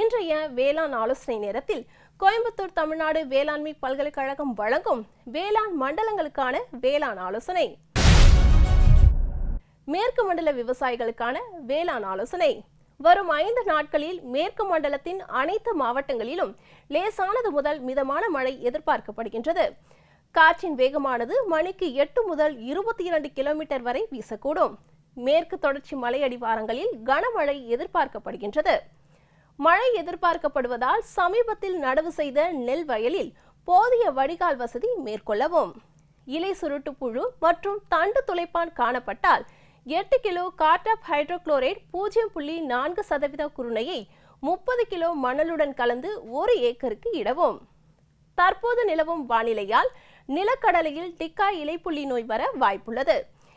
இன்றைய வேளாண் ஆலோசனை நேரத்தில் கோயம்புத்தூர் தமிழ்நாடு வேளாண்மை பல்கலைக்கழகம் வழங்கும் வேளாண் மண்டலங்களுக்கான வேளாண் ஆலோசனை. மேற்கு மண்டல விவசாயிகளுக்கான வேளாண் ஆலோசனை. வரும் ஐந்து நாட்களில் மேற்கு மண்டலத்தின் அனைத்து மாவட்டங்களிலும் லேசானது முதல் மிதமான மழை எதிர்பார்க்கப்படுகின்றது. காற்றின் வேகமானது மணிக்கு எட்டு முதல் இருபத்தி இரண்டு கிலோமீட்டர் வரை வீசக்கூடும். மேற்கு தொடர்ச்சி மலையடிவாரங்களில் கனமழை எதிர்பார்க்கப்படுகின்றது. மழை எதிர்பார்க்கப்படுவதால் சமீபத்தில் நடவு செய்த நெல் வயலில் போதிய வடிகால் வசதி மேற்கொள்ளவும். இலை சுருட்டு புழு மற்றும் தண்டு துளைப்பான் காணப்பட்டால் எட்டு கிலோ கார்டாப் ஹைட்ரோக்ளோரைட் பூஜ்ஜியம் புள்ளி நான்கு சதவீத குருணையை முப்பது கிலோ மணலுடன் கலந்து ஒரு ஏக்கருக்கு இடவும். தற்போது நிலவும் வானிலையால் நிலக்கடலையில் டிக்கா இலைப்புள்ளி நோய் வர வாய்ப்புள்ளது.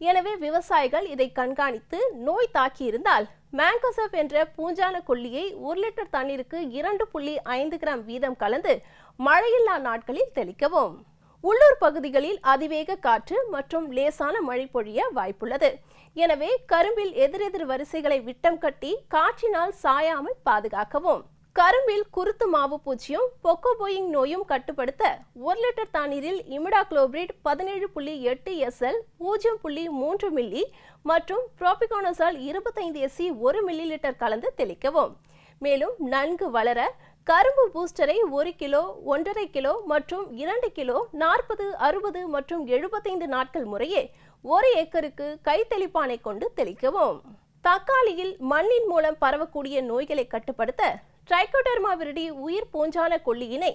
எனவே விவசாயிகள் இதை கண்காணித்து நோய் தாக்கியிருந்தால் மேங்கோசப் என்ற பூஞ்சான கொல்லியை ஒரு லிட்டர் தண்ணீருக்கு இரண்டு புள்ளி ஐந்து கிராம் வீதம் கலந்து மழையில்லா நாட்களில் தெளிக்கவும். உள்ளூர் பகுதிகளில் அதிவேக காற்று மற்றும் லேசான மழை பொழிய வாய்ப்புள்ளது. எனவே கரும்பில் எதிரெதிர் வரிசைகளை விட்டம் கட்டி காற்றினால் சாயாமல் பாதுகாக்கவும். கரும்பில் குருத்து மாவு பூச்சியும் பொக்கோபோயிங் நோயும் கட்டுப்படுத்த ஒரு லிட்டர் தண்ணீரில் இமிடாக்ளோபிரிட் பதினேழு புள்ளி எட்டு எஸ்எல் பூஜ்ஜியம் புள்ளி மூன்று மில்லி மற்றும் புரோபிகோனசால் இருபத்தைந்து எஸ்சி ஒரு மில்லி லிட்டர் கலந்து தெளிக்கவும். மேலும் நன்கு வளர கரும்பு பூஸ்டரை ஒரு கிலோ ஒன்றரை கிலோ மற்றும் இரண்டு கிலோ நாற்பது அறுபது மற்றும் எழுபத்தைந்து நாட்கள் முறையே ஒரு ஏக்கருக்கு கைத்தெளிப்பானை கொண்டு தெளிக்கவும். தக்காளியில் மண்ணின் மூலம் பரவக்கூடிய நோய்களை கட்டுப்படுத்த ட்ரைகோடர்மா விரிடி உயிர் பூஞ்சான கொல்லியினை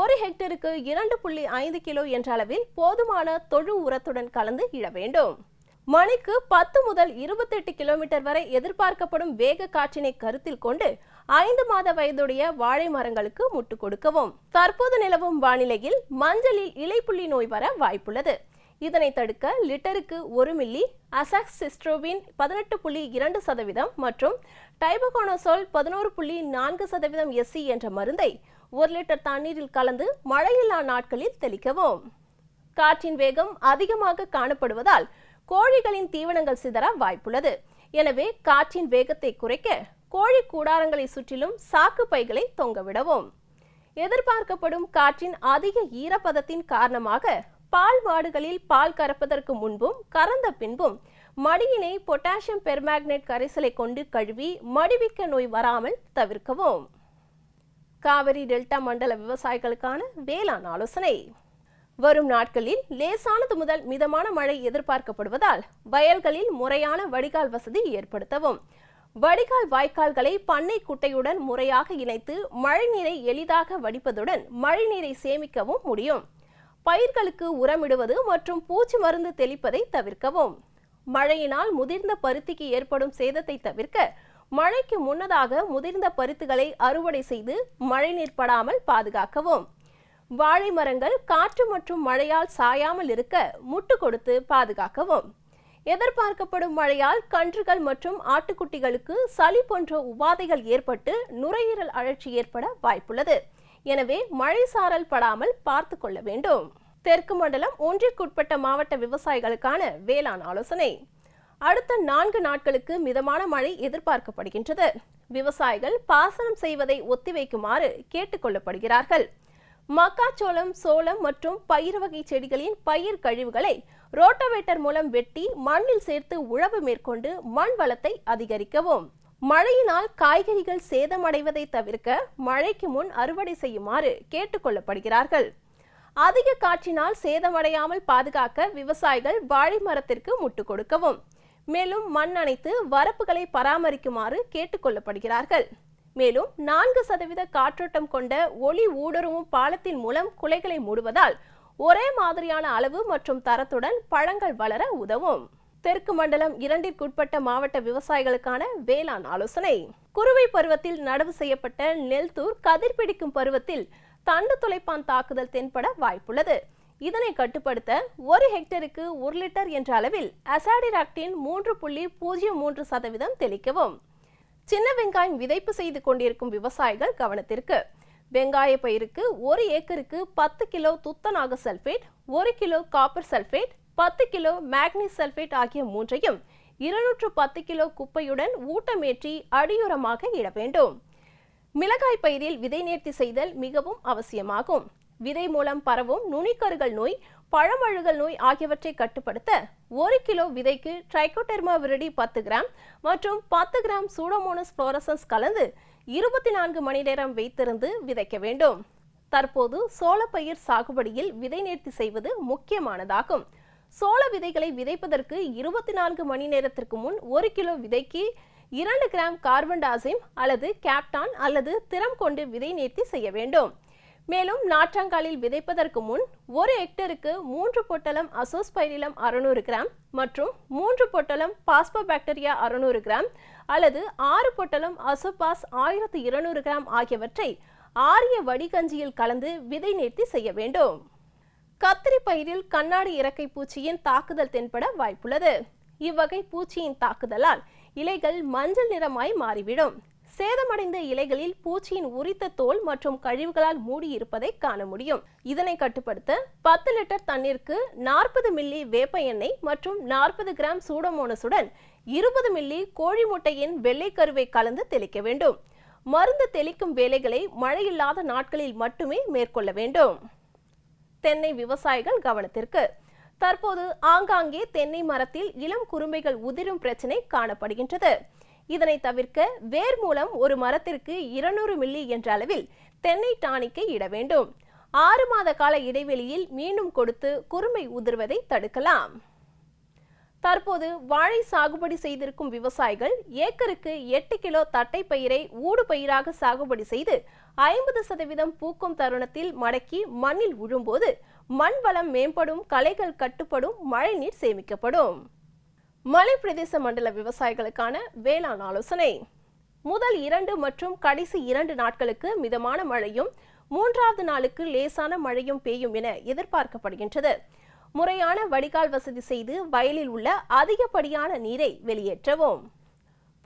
ஒரு ஹெக்டருக்கு இரண்டு புள்ளி ஐந்து கிலோ என்ற அளவில் போதுமான தொழு உரத்துடன் கலந்து இட வேண்டும். மணிக்கு பத்து முதல் இருபத்தெட்டு கிலோமீட்டர் வரை எதிர்பார்க்கப்படும் வேக காற்றினை கருத்தில் கொண்டு ஐந்து மாத வயதுடைய வாழை மரங்களுக்கு முட்டு கொடுக்கவும். தற்போது நிலவும் வானிலையில் மஞ்சளில் இலைப்புள்ளி நோய் வர வாய்ப்புள்ளது. இதனை தடுக்க லிட்டருக்கு ஒரு மில்லி அசாக்ஸ் சிஸ்ட்ரோவின் பதினெட்டு புள்ளி இரண்டு சதவீதம் மற்றும் டைபகோனசோல் பதினோரு புள்ளி நான்கு சதவீதம் எஸ்சி என்ற மருந்தை ஒரு லிட்டர் தண்ணீரில் கலந்து மழையில்லா நாட்களில் தெளிக்கவும். காற்றின் வேகம் அதிகமாக காணப்படுவதால் கோழிகளின் தீவனங்கள் சிதற வாய்ப்புள்ளது. எனவே காற்றின் வேகத்தை குறைக்க கோழி கூடாரங்களை சுற்றிலும் சாக்கு பைகளை தொங்கவிடவும் எதிர்பார்க்கப்படும் காற்றின் அதிக ஈரப்பதத்தின் காரணமாக பால் மாடுகளில் பால் கறப்பதற்கு முன்பும் கறந்த பின்பும் மடியினை பொட்டாசியம் பெர்மாக்னேட் கரைசலை கொண்டு கழுவி மடிவிக்க நோய் வராமல் தவிர்க்கவும். காவிரி டெல்டா மண்டல விவசாயிகளுக்கான வேளாண் ஆலோசனை. வரும் நாட்களில் லேசானது முதல் மிதமான மழை எதிர்பார்க்கப்படுவதால் வயல்களில் முறையான வடிகால் வசதி ஏற்படுத்தவும். வடிகால் வாய்க்கால்களை பண்ணை குட்டையுடன் முறையாக இணைத்து மழைநீரை எளிதாக வடிப்பதுடன் மழைநீரை சேமிக்கவும் முடியும். பயிர்களுக்கு உரமிடுவது மற்றும் பூச்சி மருந்து தெளிப்பதை தவிர்க்கவும். மழையினால் முதிர்ந்த பருத்திக்கு ஏற்படும் சேதத்தை தவிர்க்க மழைக்கு முன்னதாக முதிர்ந்த பருத்துகளை அறுவடை செய்து மழைநீர் படாமல் பாதுகாக்கவும். வாழை மரங்கள் காற்று மற்றும் மழையால் சாயாமல் இருக்க முட்டு கொடுத்து பாதுகாக்கவும். எதிர்பார்க்கப்படும் மழையால் கன்றுகள் மற்றும் ஆட்டுக்குட்டிகளுக்கு சளி போன்ற உபாதைகள் ஏற்பட்டு நுரையீரல் அழற்சி ஏற்பட வாய்ப்புள்ளது. எனவே மழை சாரல் படாமல் பார்த்து கொள்ள வேண்டும். தெற்கு மண்டலம் ஒன்றிற்குட்பட்ட மாவட்ட விவசாயிகளுக்கான வேளாண் ஆலோசனை. அடுத்த நான்கு நாட்களுக்கு மிதமான மழை எதிர்பார்க்கப்படுகின்றது. விவசாயிகள் பாசனம் செய்வதை ஒத்திவைக்குமாறு கேட்டுக்கொள்ளப்படுகிறார்கள். மக்காச்சோளம் சோளம் மற்றும் பயிர் வகை செடிகளின் பயிர் கழிவுகளை ரோட்டோவேட்டர் மூலம் வெட்டி மண்ணில் சேர்த்து உழவு மேற்கொண்டு மண் வளத்தை அதிகரிக்கவும். மழையினால் காய்கறிகள் சேதமடைவதை தவிர்க்க மழைக்கு முன் அறுவடை செய்யுமாறு கேட்டுக்கொள்ளப்படுகிறார்கள் அதிக காற்றினால் சேதமடையாமல் பாதுகாக்க விவசாயிகள் வாழை மரத்திற்கு முட்டு கொடுக்கவும் மேலும் மண் அணைத்து வரப்புகளை பராமரிக்குமாறு கேட்டுக்கொள்ளப்படுகிறார்கள் மேலும் நான்கு சதவீத காற்றோட்டம் கொண்ட ஒளி ஊடுருவும் பாலத்தின் மூலம் குலைகளை மூடுவதால் ஒரே மாதிரியான அளவு மற்றும் தரத்துடன் பழங்கள் வளர உதவும். தெற்கு மண்டலம் இரண்டிற்குட்பட்ட மாவட்ட விவசாயிகளுக்கான வேளாண் ஆலோசனை. குறுவை பருவத்தில் நடவு செய்யப்பட்ட நெல்தூர் கதிர் பிடிக்கும் பருவத்தில் தண்டு துளைப்பான் தாக்குதல் தென்பட வாய்ப்புள்ளது. இதனை கட்டுப்படுத்த ஒரு ஹெக்டருக்கு ஒரு லிட்டர் என்ற அளவில் அசாடிராக்டின் மூன்று புள்ளி பூஜ்ஜியம் மூன்று சதவீதம் தெளிக்கவும். சின்ன வெங்காயம் விதைப்பு செய்து கொண்டிருக்கும் விவசாயிகள் கவனத்திற்கு. வெங்காய பயிருக்கு ஒரு ஏக்கருக்கு பத்து கிலோ துத்தநாக சல்பேட் ஒரு கிலோ காப்பர் சல்பேட் பத்து கிலோ மேக்னீஸ் சல்பேட் ஆகிய மூன்றையும் இருநூற்று பத்து கிலோ குப்பையுடன் ஊட்டமேற்றி அடியுரமாக இட வேண்டும். மிளகாய் பயிரில் விதை நேர்த்தி செய்தல் மிகவும் அவசியமாகும். விதை மூலம் பரவும் நுனிக்கருகள் நோய் பழமழுகல் நோய் ஆகியவற்றை கட்டுப்படுத்த ஒரு கிலோ விதைக்கு ட்ரைகோடெர்மா விரடி பத்து கிராம் மற்றும் பத்து கிராம் சூடோமோனஸ் புளோரசன்ஸ் கலந்து இருபத்தி நான்கு மணி நேரம் வைத்திருந்து விதைக்க வேண்டும். தற்போது சோளப்பயிர் சாகுபடியில் விதை நேர்த்தி செய்வது முக்கியமானதாகும். சோள விதைகளை விதைப்பதற்கு இருபத்தி நான்கு மணி நேரத்திற்கு முன் ஒரு கிலோ விதைக்கு இரண்டு கிராம் கார்பன் டாசிம் அல்லது கேப்டான் அல்லது திறம் கொண்டு விதை நேர்த்தி செய்ய வேண்டும். மேலும் நாற்றங்காலில் விதைப்பதற்கு முன் ஒரு ஹெக்டருக்கு மூன்று பொட்டலம் அசோஸ்பைரிலம் அறுநூறு கிராம் மற்றும் மூன்று பொட்டலம் பாஸ்போபாக்டீரியா அறுநூறு கிராம் அல்லது ஆறு பொட்டலம் அசோபாஸ் ஆயிரத்து இருநூறு கிராம் ஆகியவற்றை ஆரிய வடிகஞ்சியில் கலந்து விதை நேர்த்தி செய்ய வேண்டும். கத்திரி பயிரில் கண்ணாடி இறக்கை பூச்சியின் தாக்குதல் தென்பட வாய்ப்புள்ளது. இவ்வகை பூச்சியின் தாக்குதலால் இலைகள் மஞ்சள் நிறமாய் மாறிவிடும். சேதமடைந்த இலைகளில் பூச்சியின் உரித்த தோல் மற்றும் கழிவுகளால் மூடியிருப்பதை காண முடியும். இதனை கட்டுப்படுத்த பத்து லிட்டர் தண்ணீருக்கு நாற்பது மில்லி வேப்ப எண்ணெய் மற்றும் நாற்பது கிராம் சூடமோனசுடன் இருபது மில்லி கோழி முட்டையின் வெள்ளைக்கருவை கலந்து தெளிக்க வேண்டும். மருந்து தெளிக்கும் வேலைகளை மழையில்லாத நாட்களில் மட்டுமே மேற்கொள்ள வேண்டும். தென்னை விவசாயிகள் கவனத்திற்கு. தற்போது ஆங்காங்கே தென்னை மரத்தில் இளம் குறும்பைகள் உதிரும் பிரச்சனை காணப்படுகின்றது. இதனை தவிர்க்க வேர் மூலம் ஒரு மரத்திற்கு இருநூறு மில்லி என்ற அளவில் தென்னை டானிக்கை இட வேண்டும். ஆறு மாத கால இடைவெளியில் மீண்டும் கொடுத்து குறும்பை உதிர்வதை தடுக்கலாம். தற்போது வாழை சாகுபடி செய்திருக்கும் விவசாயிகள் ஏக்கருக்கு எட்டு கிலோ தட்டை பயிரை ஊடு பயிராக சாகுபடி செய்து ஐம்பது சதவீதம் பூக்கும் தருணத்தில் மடக்கி மண்ணில் உழும்போது மண் வளம் மேம்படும் களைகள் கட்டுப்படும் மழைநீர் சேமிக்கப்படும். மலை பிரதேச மண்டல விவசாயிகளுக்கான வேளாண் ஆலோசனை. முதல் இரண்டு மற்றும் கடைசி இரண்டு நாட்களுக்கு மிதமான மழையும் மூன்றாவது நாளுக்கு லேசான மழையும் பெய்யும் என எதிர்பார்க்கப்படுகின்றது. முறையான வடிகால் வசதி செய்து வயலில் உள்ள அதிகப்படியான நீரை வெளியேற்றவும்.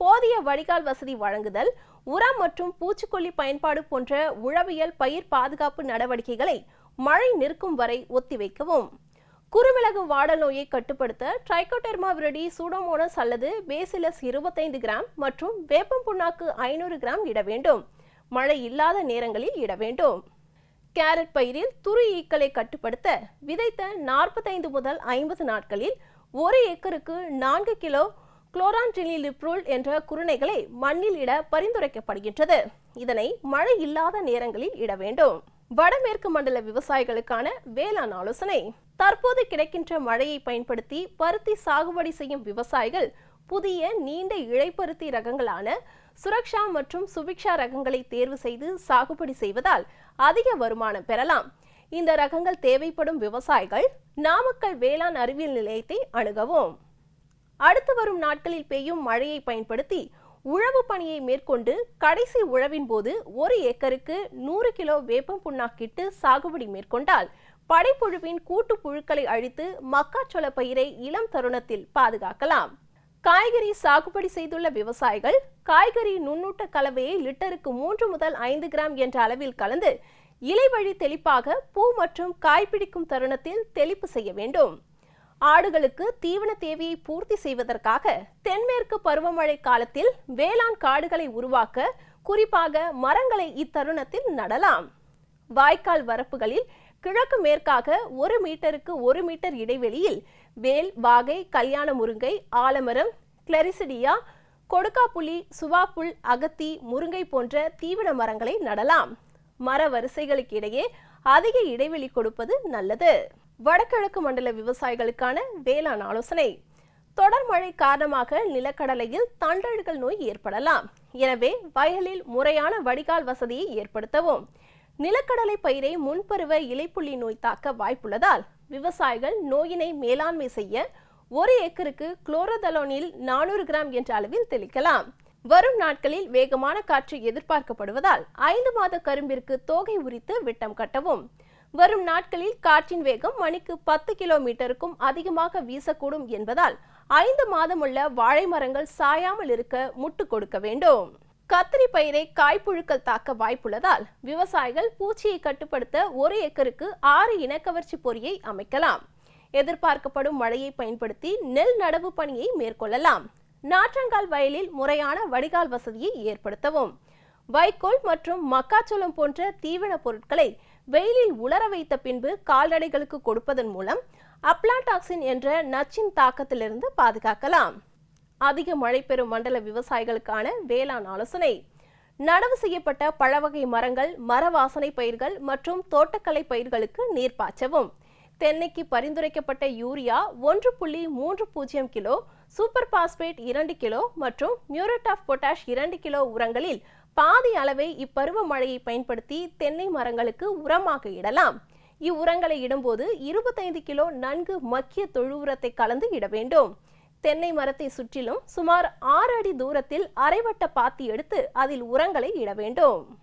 போதிய வடிகால் வசதி வழங்குதல் உரம் மற்றும் பூச்சிக்கொல்லி பயன்பாடு போன்ற உழவியல் பயிர் பாதுகாப்பு நடவடிக்கைகளை மழை நிற்கும் வரை ஒத்திவைக்கவும். குறுமிளகு வாடல் நோயை கட்டுப்படுத்த ட்ரைகோடெர்மா விரடி சூடோமோனஸ் அல்லது பேசிலஸ் இருபத்தைந்து கிராம் மற்றும் வேப்பம் புண்ணாக்கு ஐநூறு கிராம் இட வேண்டும். மழை இல்லாத நேரங்களில் இட வேண்டும். கேரட் பயிரில் துரு ஈக்களை கட்டுப்படுத்த விதைத்த நாற்பத்தைந்து முதல் ஐம்பது நாட்களில் ஒரு ஏக்கருக்கு நான்கு கிலோ குளோரான்ட்ரினிலிப்ரூல் என்ற குருணைகளை மண்ணில் இட பரிந்துரைக்கப்படுகின்றது. இதனை மழை இல்லாத நேரங்களில் இட வேண்டும். வடமேற்கு மண்டல விவசாயிகளுக்கான வேளாண் ஆலோசனை. தற்போது கிடைக்கின்ற மழையை பயன்படுத்தி பருத்தி சாகுபடி செய்யும் விவசாயிகள் புதிய நீண்ட இழைப்பருத்தி ரகங்களான சுரக்ஷா மற்றும் சுபிக்ஷா ரகங்களை தேர்வு செய்து சாகுபடி செய்வதால் அதிக வருமானம் பெறலாம். இந்த ரகங்கள் தேவைப்படும் விவசாயிகள் நாமக்கல் வேளாண் அறிவியல் நிலையத்தை அணுகவும். அடுத்து வரும் நாட்களில் பெய்யும் மழையை பயன்படுத்தி உழவு பணியை மேற்கொண்டு கடைசி உழவின் போது ஒரு ஏக்கருக்கு நூறு கிலோ வேப்பம் புண்ணாக்கிட்டு சாகுபடி மேற்கொண்டால் படைப்புழுவின் கூட்டு புழுக்களை அழித்து மக்காச்சோள பயிரை இளம் தருணத்தில் பாதுகாக்கலாம். காய்கறி சாகுபடி செய்துள்ள விவசாயிகள் காய்கறி நுண்ணூட்ட கலவையை லிட்டருக்கு மூன்று முதல் ஐந்து கிராம் என்ற அளவில் கலந்து இலை வழி தெளிப்பாக பூ மற்றும் காய் பிடிக்கும் தருணத்தில் தெளிப்பு செய்ய வேண்டும். ஆடுகளுக்கு தீவன தேவையை பூர்த்தி செய்வதற்காக தென்மேற்கு பருவமழை காலத்தில் வேளாண் காடுகளை உருவாக்க குறிப்பாக மரங்களை இத்தருணத்தில் நடலாம். வாய்க்கால் வரப்புகளில் கிழக்கு மேற்காக ஒரு மீட்டருக்கு ஒரு மீட்டர் இடைவெளியில் வேல் வாகை கல்யாண முருங்கை ஆலமரம் கிளரிசிடியா கொடுக்காப்புளி சுவாப்புல் அகத்தி முருங்கை போன்ற தீவன மரங்களை நடலாம். மர வரிசைகளுக்கு இடையே அதிக இடைவெளி கொடுப்பது நல்லது. வடகிழக்கு மண்டல விவசாயிகளுக்கான வேளாண் ஆலோசனை. தொடர் மழை காரணமாக நிலக்கடலையில் தண்டழுகல் நோய் ஏற்படலாம். எனவே வயலில் முறையான வடிகால் வசதியை ஏற்படுத்தவும். நிலக்கடலை பயிரை முன்பருவ இலைப்புள்ளி நோய் தாக்க வாய்ப்புள்ளதால் விவசாயிகள் நோயினை மேலாண்மை செய்ய ஒரு ஏக்கருக்கு குளோரோதலோனில் நானூறு கிராம் என்ற அளவில் தெளிக்கலாம். வரும் நாட்களில் வேகமான காற்று எதிர்பார்க்கப்படுவதால் ஐந்து மாத கரும்பிற்கு தோகை உரித்து விட்டம் கட்டவும். வரும் நாட்களில் காற்றின் வேகம் மணிக்கு பத்து கிலோமீட்டருக்கும் அதிகமாக வீசக்கூடும் என்பதால் ஐந்து மாதமுள்ள வாழை மரங்கள் சாயாமல் இருக்க முட்டு கொடுக்க வேண்டும். கத்திரி பயிரை காய்ப்புழுக்கள் தாக்க வாய்ப்புள்ளதால் விவசாயிகள் பூச்சியை கட்டுப்படுத்த ஒரு ஏக்கருக்கு ஆறு இனக்கவர்ச்சி பொறியை அமைக்கலாம். எதிர்பார்க்கப்படும் மழையை பயன்படுத்தி நெல் நடவு பணியை மேற்கொள்ளலாம். நாற்றங்கால் வயலில் முறையான வடிகால் வசதியை ஏற்படுத்தவும். வைக்கோல் மற்றும் மக்காச்சோளம் போன்ற தீவன பொருட்களை வெயிலில் உலர வைத்த பின்பு கால்நடைகளுக்கு கொடுப்பதன் மூலம் அப்லாடாக்சின் என்ற நச்சின் தாக்கத்திலிருந்து பாதுகாக்கலாம். அதிக மழை பெறும் மண்டல விவசாயிகளுக்கான வேளாண் ஆலோசனை. நடவு செய்யப்பட்ட பழவகை மரங்கள் மர வாசனை பயிர்கள் மற்றும் தோட்டக்கலை பயிர்களுக்கு நீர் பாய்ச்சவும். தென்னைக்கு பரிந்துரைக்கப்பட்ட யூரியா ஒன்று புள்ளி மூன்று பூஜ்ஜியம் கிலோ சூப்பர் பாஸ்பேட் இரண்டு கிலோ மற்றும் மியூரட் ஆஃப் பொட்டாஷ் இரண்டு கிலோ உரங்களில் பாதி அளவை இப்பருவ மழையை பயன்படுத்தி தென்னை மரங்களுக்கு உரமாக இடலாம். இவ்வுரங்களை இடும்போது இருபத்தைந்து கிலோ நன்கு மக்கிய தொழு உரத்தை கலந்து இட வேண்டும். தென்னை மரத்தை சுற்றிலும் சுமார் ஆறு அடி தூரத்தில் அரைவட்ட பாத்தி எடுத்து அதில் உரங்களை இட வேண்டும்.